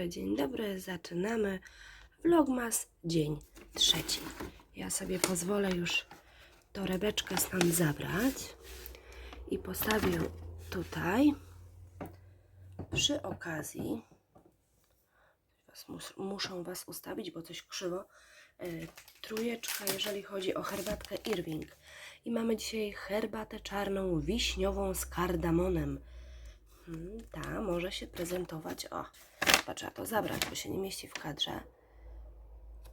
dobry, dzień dobry. Zaczynamy vlogmas dzień trzeci. Ja sobie pozwolę już torebeczkę stąd zabrać i postawię tutaj. Przy okazji was mus, muszą Was ustawić, bo coś krzywo. E, trójeczka, jeżeli chodzi o herbatkę Irving. I mamy dzisiaj herbatę czarną wiśniową z kardamonem. Hmm, ta może się prezentować. O, chyba to zabrać, bo się nie mieści w kadrze.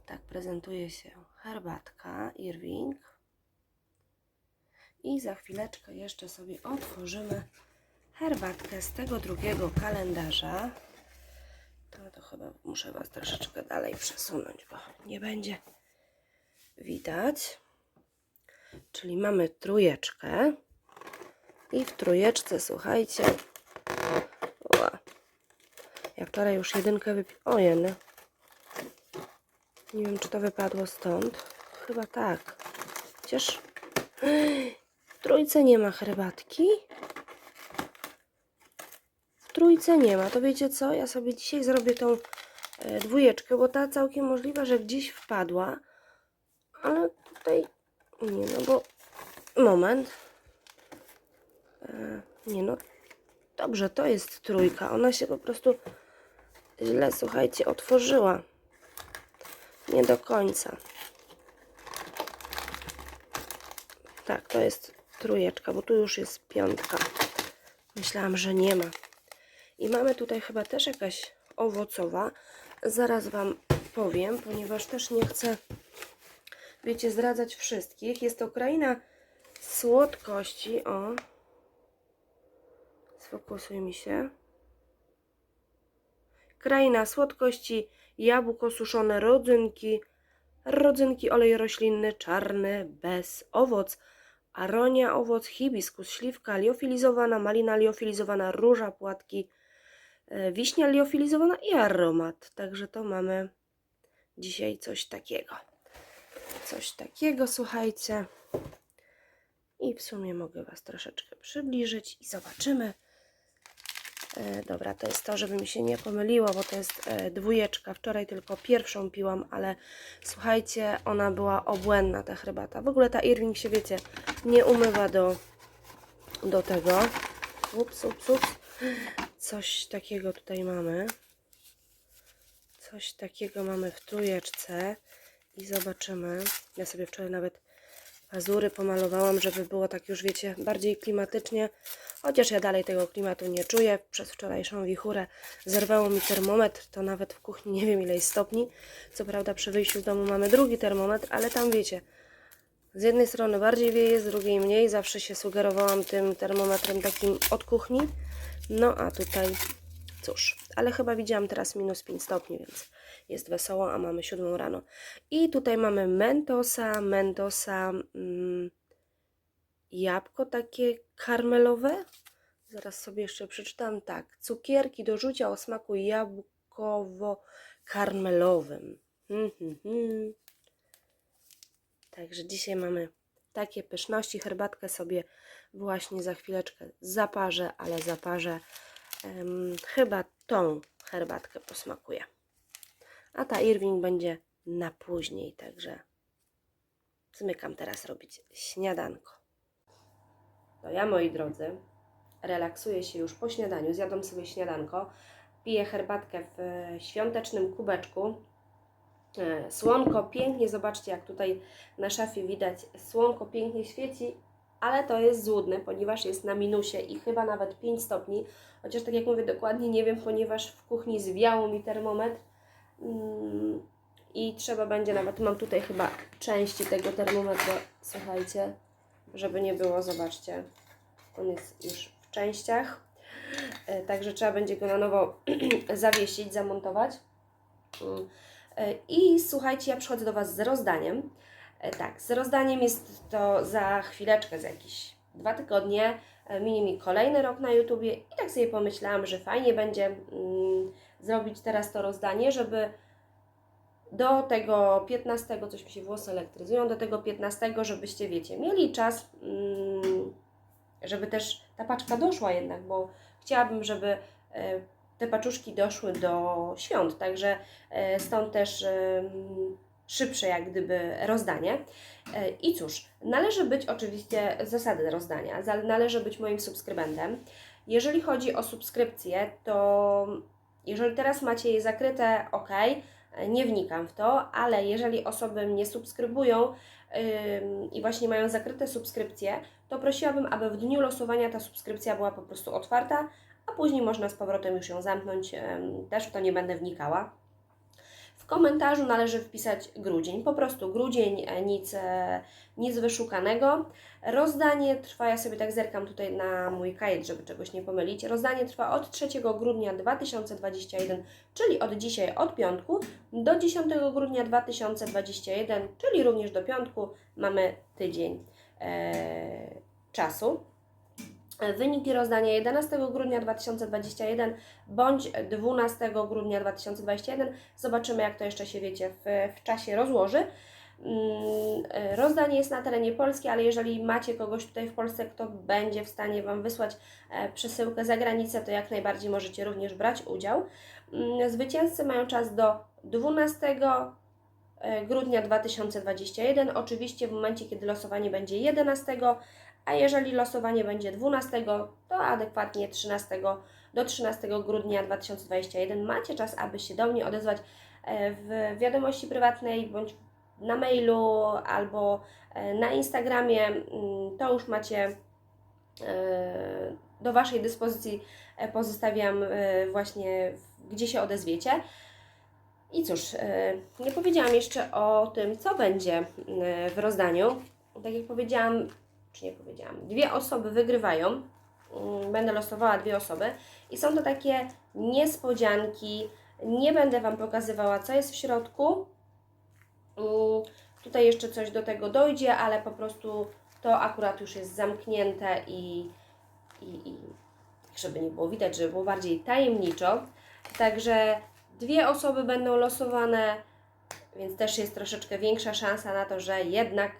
Tak prezentuje się herbatka Irving. I za chwileczkę jeszcze sobie otworzymy herbatkę z tego drugiego kalendarza. To, to chyba muszę Was troszeczkę dalej przesunąć, bo nie będzie widać. Czyli mamy trójeczkę. I w trójeczce, słuchajcie. Ja wczoraj już jedynkę wypiłam. Ojej. Nie wiem, czy to wypadło stąd. Chyba tak. Chociaż w trójce nie ma herbatki. W trójce nie ma. To wiecie co? Ja sobie dzisiaj zrobię tą e, dwójeczkę, bo ta całkiem możliwe, że gdzieś wpadła. Ale tutaj nie, no bo moment. E, nie no, Dobrze, to jest trójka. Ona się po prostu źle, słuchajcie, otworzyła. Nie do końca. Tak, to jest trójeczka, bo tu już jest piątka. Myślałam, że nie ma. I mamy tutaj chyba też jakaś owocowa. Zaraz Wam powiem, ponieważ też nie chcę, wiecie, zdradzać wszystkich. Jest to kraina słodkości. O, Sfokusuj mi się. Kraina słodkości, jabłko suszone, rodzynki, rodzynki, olej roślinny, czarny, bez, owoc, aronia, owoc, hibiskus, śliwka, liofilizowana, malina liofilizowana, róża, płatki, e, wiśnia liofilizowana i aromat. Także to mamy dzisiaj coś takiego. Coś takiego, słuchajcie. I w sumie mogę Was troszeczkę przybliżyć i zobaczymy. E, dobra, to jest to, żeby mi się nie pomyliło, bo to jest e, dwójeczka. Wczoraj tylko pierwszą piłam, ale słuchajcie, ona była obłędna, ta herbata. W ogóle ta Irving się, wiecie, nie umywa do, do tego. Ups, ups, ups. Coś takiego tutaj mamy. Coś takiego mamy w trójeczce. I zobaczymy. Ja sobie wczoraj nawet pazury pomalowałam, żeby było tak już, wiecie, bardziej klimatycznie. Chociaż ja dalej tego klimatu nie czuję. Przez wczorajszą wichurę zerwało mi termometr, to nawet w kuchni nie wiem ile jest stopni. Co prawda przy wyjściu z domu mamy drugi termometr, ale tam wiecie, z jednej strony bardziej wieje, z drugiej mniej. Zawsze się sugerowałam tym termometrem takim od kuchni. No a tutaj, cóż, ale chyba widziałam teraz minus 5 stopni, więc jest wesoło, a mamy 7 rano. I tutaj mamy mentosa, mentosa, mm, jabłko takie karmelowe. Zaraz sobie jeszcze przeczytam. Tak, cukierki do rzucia o smaku jabłkowo-karmelowym. Hmm, hmm, hmm. Także dzisiaj mamy takie pyszności. Herbatkę sobie właśnie za chwileczkę zaparzę, ale zaparzę em, chyba tą herbatkę posmakuje. A ta Irving będzie na później, także zmykam teraz robić śniadanko. To ja, moi drodzy, relaksuję się już po śniadaniu, zjadłam sobie śniadanko, piję herbatkę w świątecznym kubeczku. E, Słonko pięknie, zobaczcie jak tutaj na szafie widać, słonko pięknie świeci, ale to jest złudne, ponieważ jest na minusie i chyba nawet 5 stopni, chociaż tak jak mówię dokładnie nie wiem, ponieważ w kuchni zwiało mi termometr i trzeba będzie nawet, mam tutaj chyba części tego termometru, słuchajcie, żeby nie było, zobaczcie, on jest już w częściach, E, także trzeba będzie go na nowo zawiesić, zamontować. Mm, e, I słuchajcie, ja przychodzę do Was z rozdaniem. E, Tak, z rozdaniem jest to za chwileczkę, za jakieś dwa tygodnie. Minie mi kolejny rok na YouTubie i tak sobie pomyślałam, że fajnie będzie mm, zrobić teraz to rozdanie, żeby do tego 15, coś mi się włosy elektryzują, do tego 15, żebyście, wiecie, mieli czas, mm, żeby też ta paczka doszła jednak, bo chciałabym, żeby e, te paczuszki doszły do świąt, także e, stąd też em, szybsze jak gdyby rozdanie. E, I cóż, należy być oczywiście zasady rozdania, należy być moim subskrybentem. Jeżeli chodzi o subskrypcję, to jeżeli teraz macie je zakryte, ok, nie wnikam w to, ale jeżeli osoby mnie subskrybują ym, i właśnie mają zakryte subskrypcje, to prosiłabym, aby w dniu losowania ta subskrypcja była po prostu otwarta, a później można z powrotem już ją zamknąć. Ym, też w to nie będę wnikała. Komentarzu należy wpisać grudzień, po prostu grudzień, e, nic, e, nic wyszukanego. Rozdanie trwa, ja sobie tak zerkam tutaj na mój kajet, żeby czegoś nie pomylić. Rozdanie trwa od 3 grudnia 2021, czyli od dzisiaj, od piątku, do 10 grudnia 2021, czyli również do piątku mamy tydzień e, czasu. E, Wyniki rozdania 11 grudnia 2021 bądź 12 grudnia 2021. Zobaczymy, jak to jeszcze się wiecie w, w czasie rozłoży. Mm, e, Rozdanie jest na terenie Polski, ale jeżeli macie kogoś tutaj w Polsce, kto będzie w stanie Wam wysłać e, przesyłkę za granicę, to jak najbardziej możecie również brać udział. Mm, Zwycięzcy mają czas do 12 e, grudnia 2021. Oczywiście w momencie, kiedy losowanie będzie 11, a jeżeli losowanie będzie 12, to adekwatnie 13 do 13 grudnia 2021 macie czas, aby się do mnie odezwać e, w wiadomości prywatnej bądź na mailu albo e, na Instagramie. Mm, To już macie e, do Waszej dyspozycji. e, Pozostawiam e, właśnie, gdzie się odezwiecie. I cóż, e, nie powiedziałam jeszcze o tym, co będzie e, w rozdaniu. Tak jak powiedziałam, czy nie powiedziałam, dwie osoby wygrywają. Mm, Będę losowała dwie osoby i są to takie niespodzianki. Nie będę Wam pokazywała, co jest w środku. Mm, Tutaj jeszcze coś do tego dojdzie, ale po prostu to akurat już jest zamknięte i, i, i żeby nie było widać, żeby było bardziej tajemniczo. Także dwie osoby będą losowane, więc też jest troszeczkę większa szansa na to, że jednak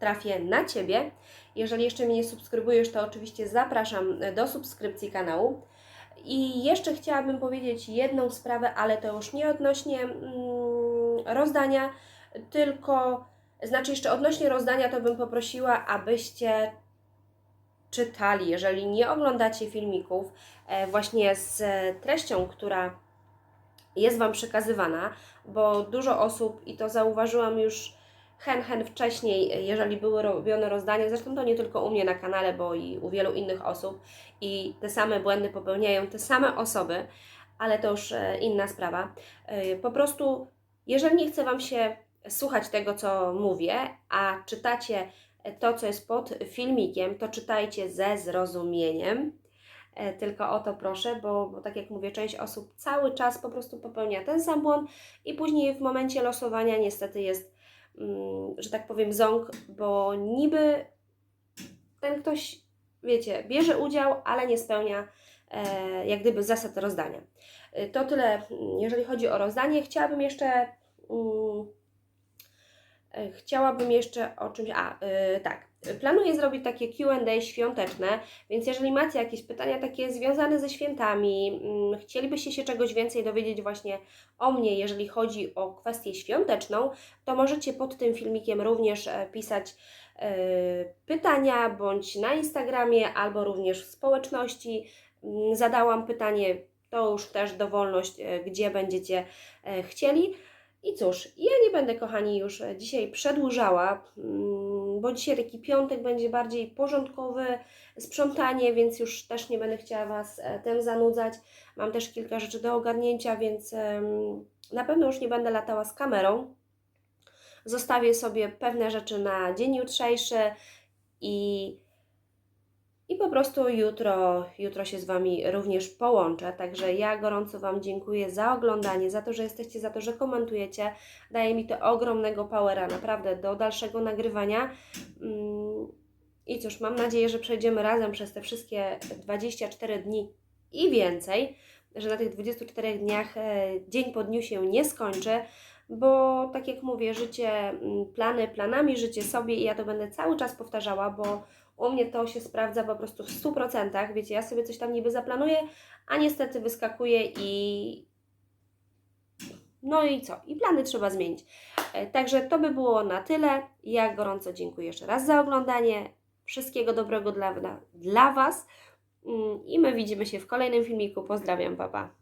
trafię na Ciebie. Jeżeli jeszcze mnie nie subskrybujesz, to oczywiście zapraszam do subskrypcji kanału. I jeszcze chciałabym powiedzieć jedną sprawę, ale to już nie odnośnie mm, rozdania, tylko, znaczy jeszcze odnośnie rozdania, to bym poprosiła, abyście czytali, jeżeli nie oglądacie filmików e, właśnie z treścią, która jest Wam przekazywana, bo dużo osób, i to zauważyłam już hen, hen wcześniej, jeżeli były robione rozdania, zresztą to nie tylko u mnie na kanale, bo i u wielu innych osób i te same błędy popełniają te same osoby, ale to już e, inna sprawa. E, Po prostu, jeżeli nie chce Wam się słuchać tego, co mówię, a czytacie to, co jest pod filmikiem, to czytajcie ze zrozumieniem. E, Tylko o to proszę, bo, bo tak jak mówię, część osób cały czas po prostu popełnia ten sam błąd i później w momencie losowania niestety jest, mm, że tak powiem, ząg, bo niby ten ktoś, wiecie, bierze udział, ale nie spełnia e, jak gdyby zasad rozdania. E, To tyle, mm, jeżeli chodzi o rozdanie. Chciałabym jeszcze. mm, Chciałabym jeszcze o czymś. A, y, tak. Planuję zrobić takie QA świąteczne, więc jeżeli macie jakieś pytania takie związane ze świętami, mm, chcielibyście się czegoś więcej dowiedzieć właśnie o mnie, jeżeli chodzi o kwestię świąteczną, to możecie pod tym filmikiem również e, pisać e, pytania bądź na Instagramie, albo również w społeczności. Mm, Zadałam pytanie, to już też dowolność, e, gdzie będziecie e, chcieli. I cóż, ja nie będę, kochani, już e, dzisiaj przedłużała, mm, bo dzisiaj taki piątek będzie bardziej porządkowy, sprzątanie, więc już też nie będę chciała Was e, tym zanudzać. Mam też kilka rzeczy do ogarnięcia, więc na pewno już nie będę latała z kamerą. Zostawię sobie pewne rzeczy na dzień jutrzejszy i, i po prostu jutro, jutro się z Wami również połączę. Także ja gorąco Wam dziękuję za oglądanie, za to, że jesteście, za to, że komentujecie. Daje mi to ogromnego powera naprawdę do dalszego nagrywania. Mm, I cóż, mam nadzieję, że przejdziemy razem przez te wszystkie 24 dni i więcej, że na tych 24 dniach e, dzień po dniu się nie skończy, bo tak jak mówię, życie, mm, plany planami, życie sobie i ja to będę cały czas powtarzała, bo U mnie to się sprawdza po prostu w 100%. Wiecie, ja sobie coś tam niby zaplanuję, a niestety wyskakuje i. No i co? I plany trzeba zmienić. E, Także to by było na tyle. Ja gorąco dziękuję jeszcze raz za oglądanie. Wszystkiego dobrego dla, dla, Was. Mm, I my widzimy się w kolejnym filmiku. Pozdrawiam, papa.